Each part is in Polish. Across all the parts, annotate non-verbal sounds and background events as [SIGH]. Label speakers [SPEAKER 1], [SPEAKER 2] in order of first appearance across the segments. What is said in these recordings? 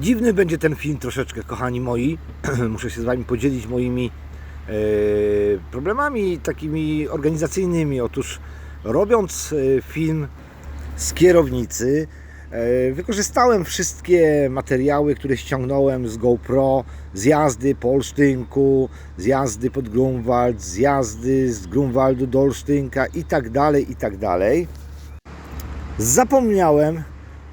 [SPEAKER 1] Dziwny będzie ten film troszeczkę, kochani moi. [CLEARS THROAT] Muszę się z Wami podzielić moimi e, problemami takimi organizacyjnymi. Otóż robiąc e, film z kierownicy, e, wykorzystałem wszystkie materiały, które ściągnąłem z GoPro, z jazdy po Olsztynku, z jazdy pod Grunwald, z jazdy z Grunwaldu do Olsztynka i tak dalej, i tak dalej. Zapomniałem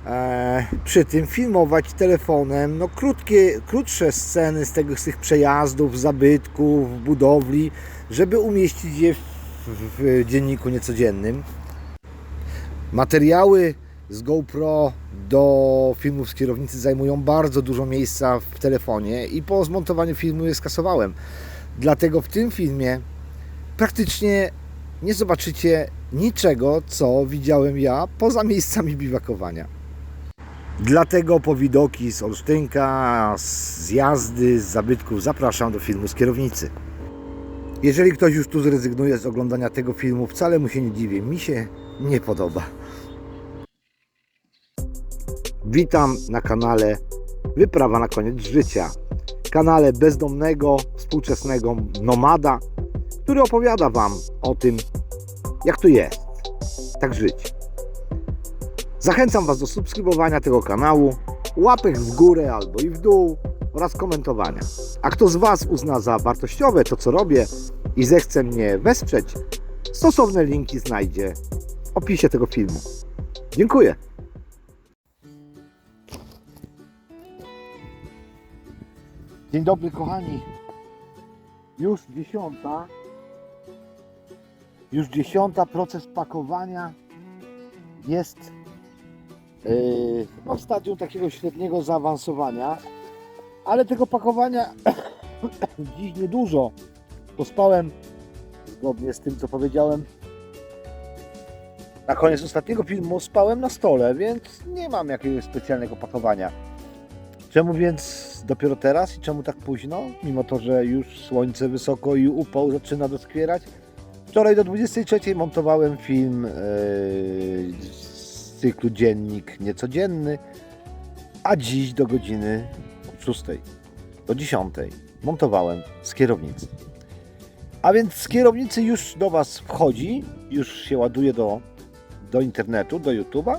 [SPEAKER 1] e, przy tym filmować telefonem no, krótkie, krótsze sceny z, tego, z tych przejazdów, zabytków, budowli, żeby umieścić je w, w, w dzienniku niecodziennym. Materiały z GoPro do filmów z kierownicy zajmują bardzo dużo miejsca w telefonie i po zmontowaniu filmu je skasowałem. Dlatego w tym filmie praktycznie nie zobaczycie niczego, co widziałem ja poza miejscami biwakowania. Dlatego po widoki z Olsztynka, z jazdy, z zabytków zapraszam do filmu z kierownicy. Jeżeli ktoś już tu zrezygnuje z oglądania tego filmu, wcale mu się nie dziwię. Mi się nie podoba. Witam na kanale Wyprawa na koniec życia. Kanale bezdomnego, współczesnego nomada, który opowiada Wam o tym, jak tu jest, tak żyć. Zachęcam Was do subskrybowania tego kanału, łapek w górę albo i w dół oraz komentowania. A kto z Was uzna za wartościowe to, co robię i zechce mnie wesprzeć, stosowne linki znajdzie w opisie tego filmu. Dziękuję. Dzień dobry kochani. Już dziesiąta. Już dziesiąta. Proces pakowania jest no, w stadium takiego średniego zaawansowania. Ale tego pakowania [COUGHS] dziś niedużo. Pospałem zgodnie z tym co powiedziałem. Na koniec ostatniego filmu spałem na stole, więc nie mam jakiegoś specjalnego pakowania. Czemu więc dopiero teraz i czemu tak późno? Mimo to, że już słońce wysoko i upał zaczyna doskwierać. Wczoraj do 23 montowałem film yy, cyklu Dziennik Niecodzienny, a dziś do godziny 6, do 10 montowałem z kierownicy. A więc z kierownicy już do Was wchodzi, już się ładuje do, do internetu, do YouTube'a,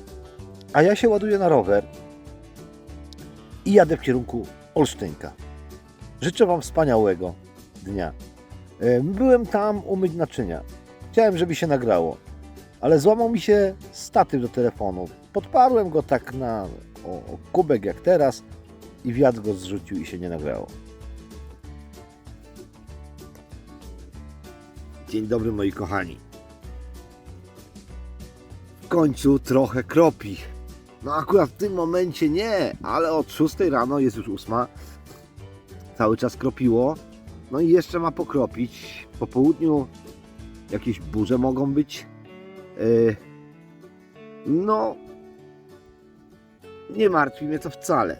[SPEAKER 1] a ja się ładuję na rower i jadę w kierunku Olsztynka. Życzę Wam wspaniałego dnia. E, Byłem tam umyć naczynia. Chciałem, żeby się nagrało, ale złamał mi się statyw do telefonu. Podparłem go tak na o, o kubek jak teraz i wiatr go zrzucił i się nie nagrało. Dzień dobry moi kochani. W końcu trochę kropi. No akurat w tym momencie nie, ale od 6 rano jest już 8. Cały czas kropiło. No i jeszcze ma pokropić. Po południu jakieś burze mogą być. Yy, no, nie martwi mnie to wcale.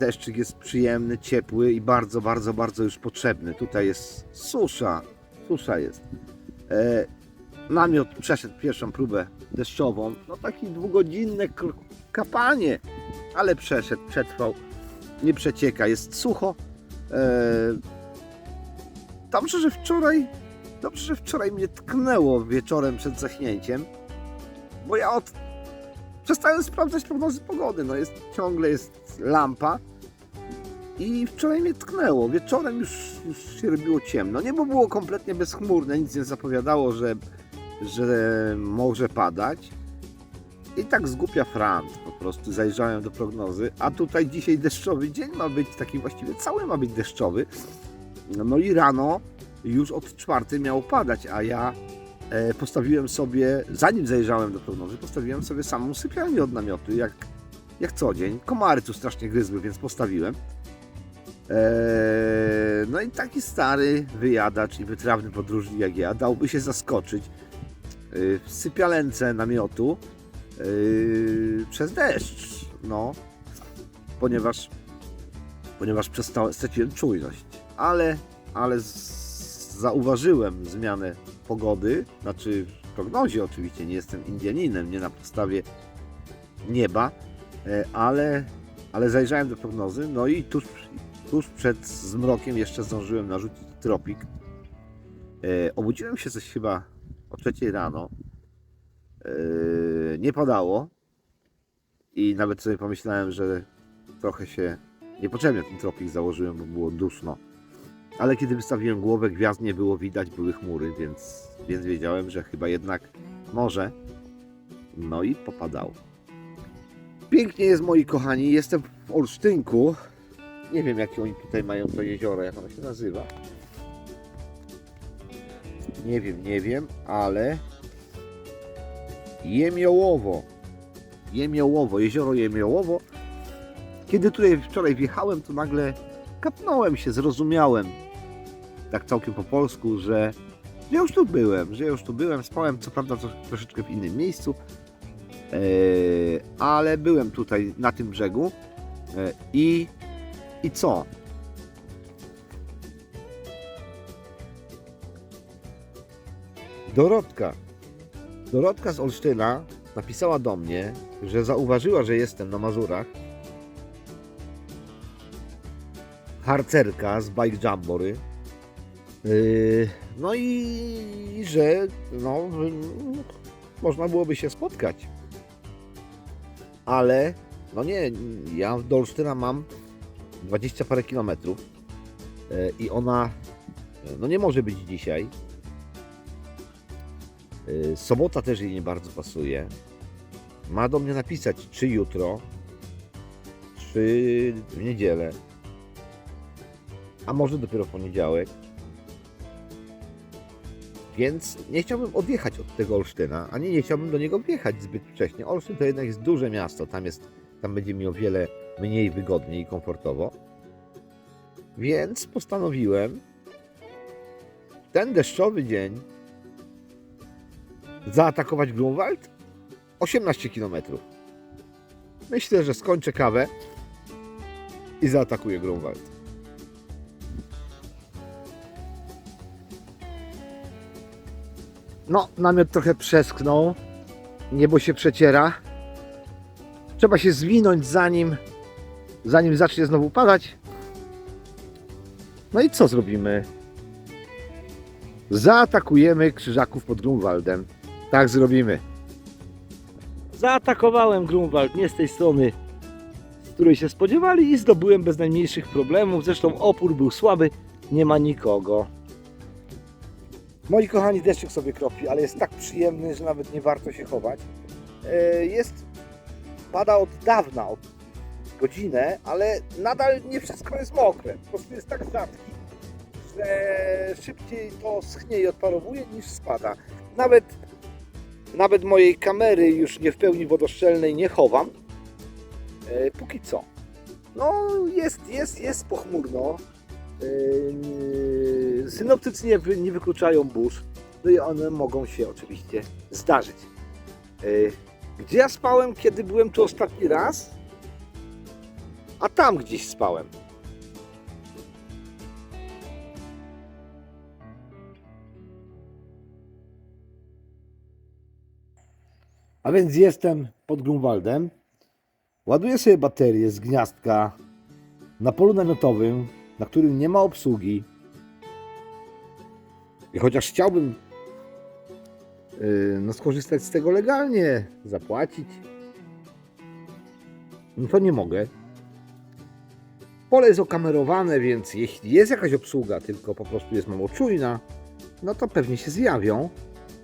[SPEAKER 1] Deszczyk jest przyjemny, ciepły i bardzo, bardzo, bardzo już potrzebny. Tutaj jest susza. Susza jest. E, namiot przeszedł pierwszą próbę deszczową. No takie dwugodzinne kapanie, ale przeszedł, przetrwał. Nie przecieka, jest sucho. Dobrze, że wczoraj dobrze, że wczoraj mnie tknęło wieczorem przed zachnięciem, bo ja od przestałem sprawdzać prognozy pogody. No jest, ciągle jest lampa i wczoraj mnie tknęło. Wieczorem już, już się robiło ciemno. Niebo było kompletnie bezchmurne, nic nie zapowiadało, że, że może padać. I tak zgupia frant po prostu. Zajrzałem do prognozy, a tutaj dzisiaj deszczowy dzień ma być, taki właściwie cały ma być deszczowy. No i rano już od czwartej miało padać, a ja e, postawiłem sobie, zanim zajrzałem do prognozy, postawiłem sobie samą sypialnię od namiotu, jak, jak co dzień. Komary tu strasznie gryzły, więc postawiłem. Eee, no i taki stary wyjadacz i wytrawny podróżnik jak ja dałby się zaskoczyć yy, w sypialence namiotu yy, przez deszcz. No, ponieważ, ponieważ przestałem, straciłem czujność. Ale, ale z, zauważyłem zmianę pogody, znaczy w prognozie oczywiście, nie jestem Indianinem, nie na podstawie nieba, e, ale ale zajrzałem do prognozy, no i tuż, tuż przed zmrokiem jeszcze zdążyłem narzucić tropik. E, obudziłem się coś chyba o trzeciej rano. E, nie padało i nawet sobie pomyślałem, że trochę się niepotrzebnie ten tropik założyłem, bo było duszno. Ale kiedy wystawiłem głowę, gwiazd nie było widać, były chmury, więc, więc wiedziałem, że chyba jednak może. No i popadało. Pięknie jest, moi kochani. Jestem w Olsztynku. Nie wiem, jakie oni tutaj mają to jezioro, jak ono się nazywa. Nie wiem, nie wiem, ale Jemiołowo. Jemiołowo, jezioro Jemiołowo. Kiedy tutaj wczoraj wjechałem, to nagle kapnąłem się, zrozumiałem tak całkiem po polsku, że, ja już tu byłem, że ja już tu byłem. Spałem co prawda tro, troszeczkę w innym miejscu, e, ale byłem tutaj na tym brzegu e, i, i co? Dorotka. Dorotka z Olsztyna napisała do mnie, że zauważyła, że jestem na Mazurach. Harcerka z Bike Jambory. Yy, no i że no, można byłoby się spotkać. Ale no nie, ja do Olsztyna mam 20 parę kilometrów yy, i ona no nie może być dzisiaj. Yy, Sobota też jej nie bardzo pasuje. Ma do mnie napisać, czy jutro, czy w niedzielę, a może dopiero w poniedziałek. Więc nie chciałbym odjechać od tego Olsztyna, ani nie chciałbym do niego wjechać zbyt wcześnie. Olsztyn to jednak jest duże miasto, tam, jest, tam będzie mi o wiele mniej wygodnie i komfortowo. Więc postanowiłem ten deszczowy dzień zaatakować Grunwald 18 km. Myślę, że skończę kawę i zaatakuję Grunwald. No, namiot trochę przesknął. Niebo się przeciera. Trzeba się zwinąć zanim, zanim zacznie znowu padać. No i co zrobimy? Zaatakujemy krzyżaków pod Grunwaldem. Tak zrobimy. Zaatakowałem Grunwald nie z tej strony, z której się spodziewali i zdobyłem bez najmniejszych problemów. Zresztą opór był słaby, nie ma nikogo. Moi kochani, deszczyk sobie kropi, ale jest tak przyjemny, że nawet nie warto się chować. E, Jest, pada od dawna, od godzinę, ale nadal nie wszystko jest mokre. Po prostu jest tak rzadki, że szybciej to schnie i odparowuje niż spada. Nawet, nawet mojej kamery już nie w pełni wodoszczelnej nie chowam. E, Póki co. No jest, jest, jest pochmurno. Yy, synoptycy nie, wy- nie wykluczają burz, no i one mogą się oczywiście zdarzyć. Yy, Gdzie ja spałem, kiedy byłem tu ostatni raz? A tam gdzieś spałem. A więc jestem pod Grunwaldem. Ładuję sobie baterię z gniazdka na polu namiotowym, na którym nie ma obsługi. I chociaż chciałbym yy, no, skorzystać z tego legalnie, zapłacić, no to nie mogę. Pole jest okamerowane, więc jeśli jest jakaś obsługa, tylko po prostu jest mało czujna, no to pewnie się zjawią.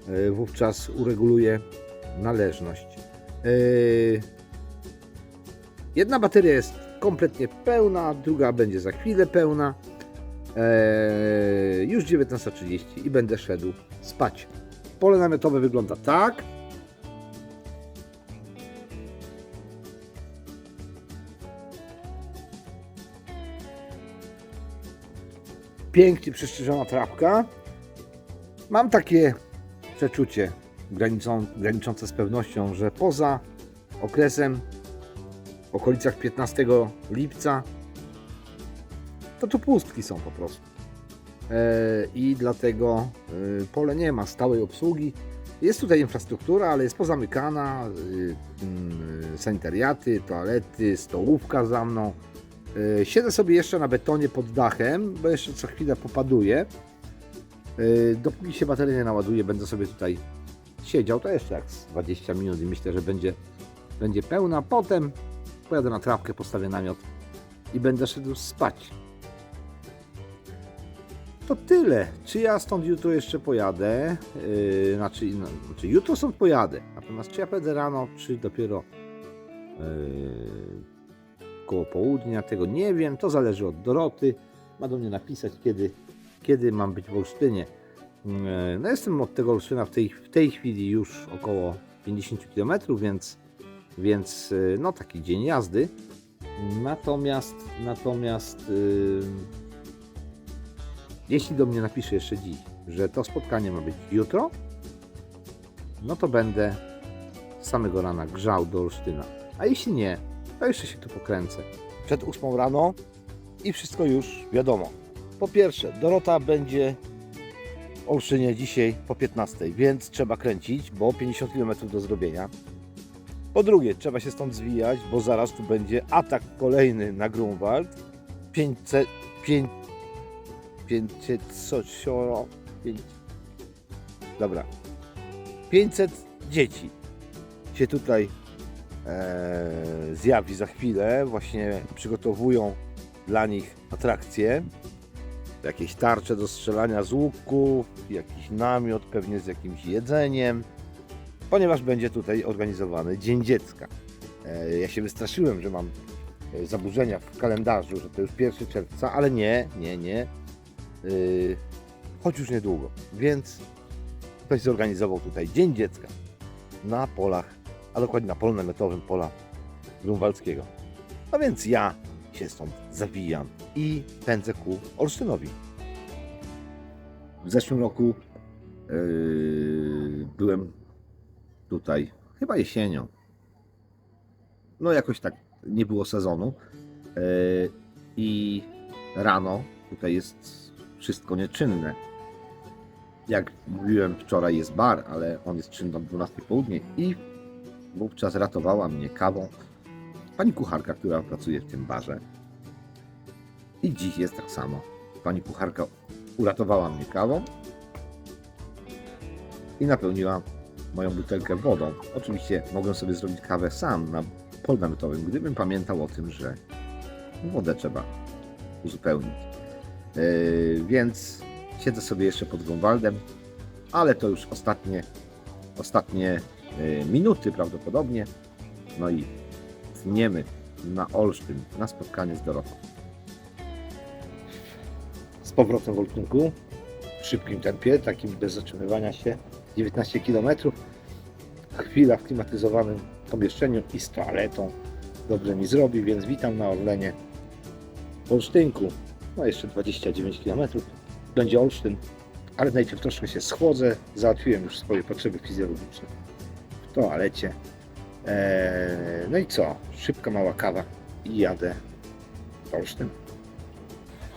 [SPEAKER 1] Yy, wówczas ureguluję należność. Yy, Jedna bateria jest kompletnie pełna, druga będzie za chwilę pełna. Eee, już 19.30 i będę szedł spać. Pole namiotowe wygląda tak. Pięknie przystrzyżona trawka. Mam takie przeczucie graniczą, graniczące z pewnością, że poza okresem w okolicach 15 lipca, to tu pustki są po prostu. E, I dlatego e, pole nie ma stałej obsługi. Jest tutaj infrastruktura, ale jest pozamykana. y, mm, Sanitariaty, toalety, stołówka za mną. Siedzę sobie jeszcze na betonie pod dachem, bo jeszcze co chwilę popaduje. Y, Dopóki się bateria nie naładuje, będę sobie tutaj siedział. To jeszcze jak z 20 minut i myślę, że będzie, będzie pełna. Potem pojadę na trawkę, postawię namiot i będę szedł spać. To tyle. Czy ja stąd jutro jeszcze pojadę? Yy, znaczy, no, znaczy, jutro stąd pojadę. Natomiast czy ja pojadę rano, czy dopiero yy, koło południa, tego nie wiem. To zależy od Doroty. Ma do mnie napisać, kiedy, kiedy mam być w Olsztynie. Yy, no jestem od tego Olsztyna w tej, w tej chwili już około 50 km, więc, więc yy, no taki dzień jazdy. Natomiast, natomiast yy, jeśli do mnie napisze jeszcze dziś, że to spotkanie ma być jutro, no to będę z samego rana grzał do Olsztyna. A jeśli nie, to jeszcze się tu pokręcę. Przed 8 rano i wszystko już wiadomo. Po pierwsze, Dorota będzie w Olsztynie dzisiaj po 15, więc trzeba kręcić, bo 50 km do zrobienia. Po drugie, trzeba się stąd zwijać, bo zaraz tu będzie atak kolejny na Grunwald. 500, 5, 500 coś, o, 5, dobra, 500 dzieci się tutaj e, zjawi za chwilę. Właśnie przygotowują dla nich atrakcje. Jakieś tarcze do strzelania z łuku, jakiś namiot, pewnie z jakimś jedzeniem, ponieważ będzie tutaj organizowany Dzień Dziecka. E, ja się wystraszyłem, że mam e, zaburzenia w kalendarzu, że to już 1 czerwca, ale nie, nie, nie. Yy, choć już niedługo. Więc ktoś zorganizował tutaj Dzień Dziecka na polach, a dokładnie na polu namiotowym pola Grunwaldzkiego. No więc ja się stąd zawijam i pędzę ku Olsztynowi. W zeszłym roku yy, byłem tutaj, chyba jesienią. No jakoś tak nie było sezonu. Yy, I rano tutaj jest wszystko nieczynne. Jak mówiłem wczoraj jest bar, ale on jest czynny od 12 południe i wówczas ratowała mnie kawą pani kucharka, która pracuje w tym barze. I dziś jest tak samo. Pani kucharka uratowała mnie kawą i napełniła moją butelkę wodą. Oczywiście mogłem sobie zrobić kawę sam na polu namiotowym, gdybym pamiętał o tym, że wodę trzeba uzupełnić. Yy, więc siedzę sobie jeszcze pod Grunwaldem, ale to już ostatnie, ostatnie yy, minuty prawdopodobnie. No i tniemy na Olsztyn, na spotkanie z Dorotą. Z powrotem w Olsztynku, w szybkim tempie, takim bez zatrzymywania się, 19 km. Chwila w klimatyzowanym pomieszczeniu i z toaletą dobrze mi zrobi, więc witam na Orlenie w Olsztynku. No jeszcze 29 km. Będzie Olsztyn, ale najpierw troszkę się schłodzę. Załatwiłem już swoje potrzeby fizjologiczne w toalecie. Eee, no i co? Szybka, mała kawa i jadę w Olsztyn.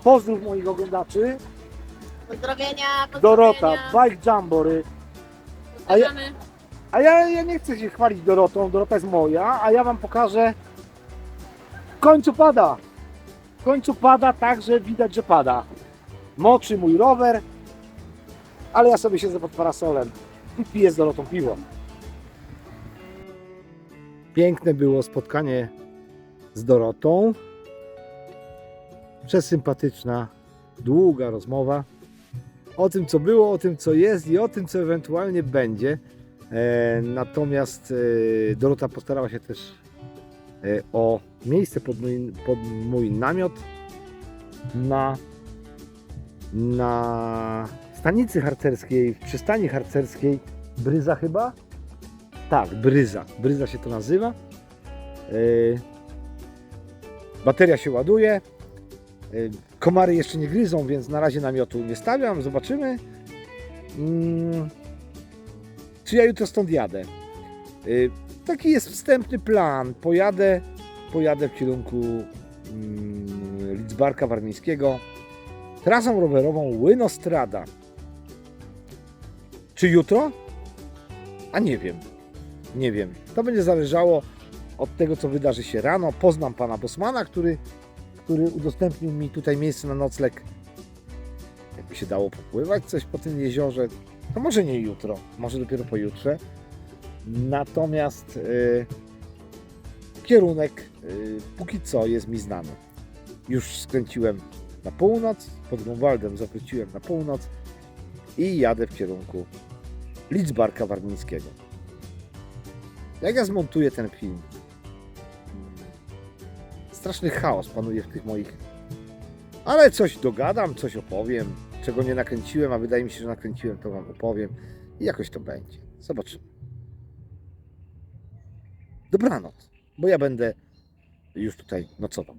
[SPEAKER 1] Pozdrów moich oglądaczy.
[SPEAKER 2] Pozdrowienia,
[SPEAKER 1] Dorota,
[SPEAKER 2] pozdrowienia.
[SPEAKER 1] Bike Jambory.
[SPEAKER 2] Pozdrawiamy.
[SPEAKER 1] A ja, ja nie chcę się chwalić Dorotą, Dorota jest moja, a ja Wam pokażę. W końcu pada. W końcu pada tak, że widać, że pada. Moczy mój rower, ale ja sobie siedzę pod parasolem i piję z Dorotą piwo. Piękne było spotkanie z Dorotą. Przesympatyczna, długa rozmowa o tym, co było, o tym, co jest i o tym, co ewentualnie będzie. E, natomiast e, Dorota postarała się też e, o miejsce pod mój, pod mój namiot na, na stanicy harcerskiej, w przystani harcerskiej Bryza chyba? Tak, Bryza. Bryza się to nazywa. Bateria się ładuje. E, komary jeszcze nie gryzą, więc na razie namiotu nie stawiam. Zobaczymy. Mm, czy ja jutro stąd jadę? Y, Taki jest wstępny plan. Pojadę, pojadę w kierunku mm, Lidzbarka Warmińskiego trasą rowerową Łynostrada. Czy jutro? A nie wiem. Nie wiem. To będzie zależało od tego, co wydarzy się rano. Poznam pana Bosmana, który, który udostępnił mi tutaj miejsce na nocleg. Jakby się dało popływać coś po tym jeziorze, to może nie jutro, może dopiero pojutrze. Natomiast y, kierunek y, póki co jest mi znany. Już skręciłem na północ, pod Grunwaldem zawróciłem na północ i jadę w kierunku Lidzbarka Warmińskiego. Jak ja zmontuję ten film? Straszny chaos panuje w tych moich. Ale coś dogadam, coś opowiem. Czego nie nakręciłem, a wydaje mi się, że nakręciłem, to Wam opowiem. I jakoś to będzie. Zobaczymy. Dobranoc, bo ja będę już tutaj nocował.